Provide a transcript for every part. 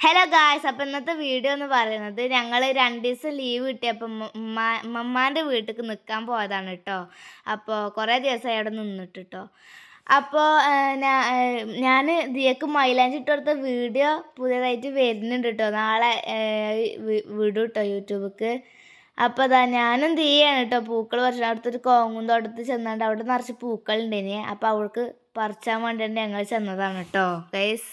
Hello guys അപ്പം ഇന്നത്തെ video എന്ന് പറയുന്നത് ഞങ്ങൾ രണ്ട് ദിവസം ലീവ് കിട്ടിയപ്പം ഉമ്മമാന്റെ വീട്ടിലേക്ക് നിൽക്കാൻ പോയതാണ് കേട്ടോ അപ്പോൾ കുറേ ദിവസമായി അവിടെ നിന്നിട്ട് കേട്ടോ അപ്പോൾ ഞാൻ ദിയക്ക് മൈലാഞ്ചി ഇട്ട് കൊടുത്ത വീഡിയോ പുതിയതായിട്ട് വരുന്നുണ്ട് കേട്ടോ നാളെ വിടും കേട്ടോ യൂട്യൂബിക്ക്. അപ്പോൾ അതാ ഞാനും ദിയാണ് കേട്ടോ പൂക്കൾ പറിച്ചു അവിടുത്തെ കോങ്ങും തോട്ടത്ത് ചെന്നാണ്ട് അവിടെ നിറച്ച് പൂക്കളുണ്ടേനെ അപ്പോൾ അവൾക്ക് പറിച്ചാൻ വേണ്ടിയിട്ട് ഞങ്ങൾ ചെന്നതാണ് കേട്ടോ ഗൈസ്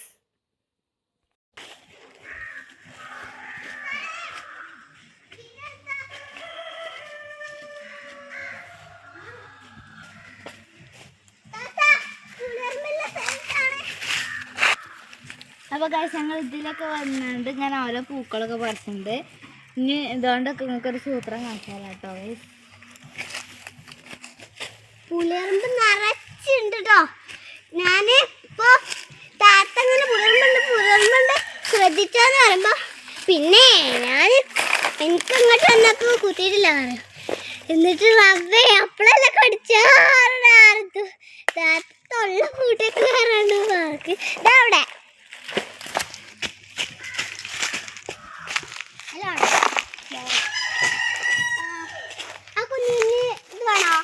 അപ്പോൾ ഗൈസ് ഞങ്ങൾ ഇതിലൊക്കെ വന്നിട്ട് ഞാൻ ഓരോ പൂക്കളൊക്കെ പറിച്ചിട്ടുണ്ട്. ഇനി ഇതുകൊണ്ടൊക്കെ നിങ്ങൾക്ക് ഒരു സൂത്രം കാണിച്ചാലോ കേട്ടോ പുലർമ്പ് നിറച്ചുണ്ട് കേട്ടോ ഞാൻ ഇപ്പൊ താത്തങ്ങനെ പുലർമ്പുണ്ട് പുലർമ്പുണ്ട് ശ്രദ്ധിച്ചോന്ന് പറയുമ്പോ പിന്നെ ഞാൻ എനിക്ക് ഇങ്ങോട്ട് വന്നപ്പോ കുത്തിയിട്ടില്ല പറയാം. എന്നിട്ട് റബ്ബേ അപ്പളെല്ലാം കടിച്ചാറുണ്ടായിരുന്നു താത്ത തൊള്ള കൂട്ടേക്ക് ദാ. ആ, കുഞ്ഞിന് ഇത് വേണോ?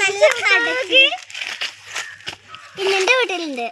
നല്ല കടക്ക്. പിന്നെ വീട്ടിലുണ്ട്.